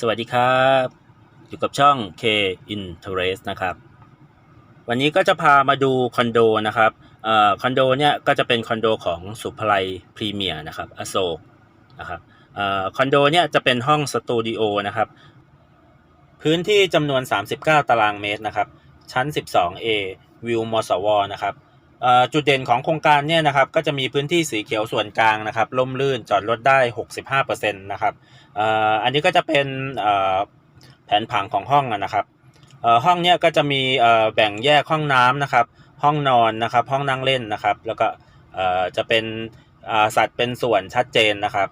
สวัสดีครับ อยู่กับช่อง K Interest นะครับ วันนี้ก็จะพามาดูคอนโดนะครับอคอนโดเนี่ยก็จะเป็นคอนโดของสุภไลพรีเมียร์นะครับอโศกนะครับอคอนโดเนี่ยจะเป็นห้องสตูดิโอนะครับ พื้นที่จำนวน 39 ตารางเมตรนะครับ ชั้น 12A วิวมสวนะครับ จุดเด่นของโครงการเนี่ยนะครับก็จะมีพื้นที่สีเขียวส่วนกลางนะครับล่มลื่นจอดรถได้ 65%นะครับอันนี้ก็จะเป็นแผนผังของห้องนะครับห้องเนี้ยก็จะมีแบ่งแยกห้องน้ำนะครับ ห้องนอนนะครับ ห้องนั่งเล่นนะครับ แล้วก็จะเป็นสัตว์เป็นส่วนชัดเจนนะครับ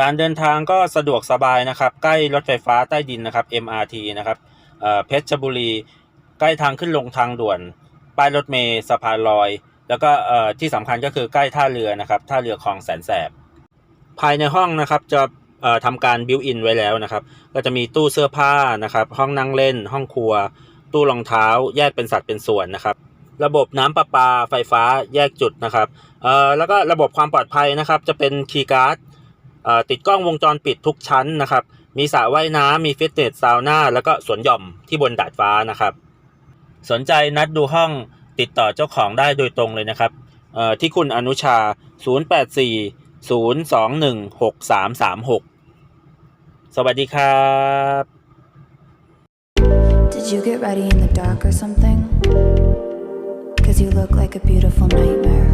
การเดินทางก็สะดวกสบายนะครับ ใกล้รถไฟฟ้าใต้ดินนะครับ MRT นะครับเพชรบุรี ใกล้ทางขึ้นลงทางด่วน ป้ายรถเมล์สะพานลอย แล้วก็ที่สำคัญก็คือใกล้ท่าเรือนะครับท่าเรือคลองแสนแสบ ภายในห้องนะครับจะเอ่อทำการบิวอินไว้แล้วนะครับ ก็จะมีตู้เสื้อผ้านะครับ ห้องนั่งเล่น ห้องครัว ตู้รองเท้า แยกเป็นสัดเป็นส่วนนะครับ ระบบน้ำประปาไฟฟ้าแยกจุดนะครับแล้วก็ระบบความปลอดภัยนะครับ จะเป็นคีย์การ์ดติดกล้องวงจรปิดทุกชั้นนะครับ มีสระว่ายน้ำมีฟิตเนสซาวน่าแล้วก็สวนหย่อมที่บนดาดฟ้านะครับ สนใจนัดดูห้องติดต่อเจ้าของได้โดยตรงเลยนะครับที่คุณอนุชา 084 0216336 สวัสดีครับ Did you get ready in the dark or something? Cause you look like a beautiful nightmare.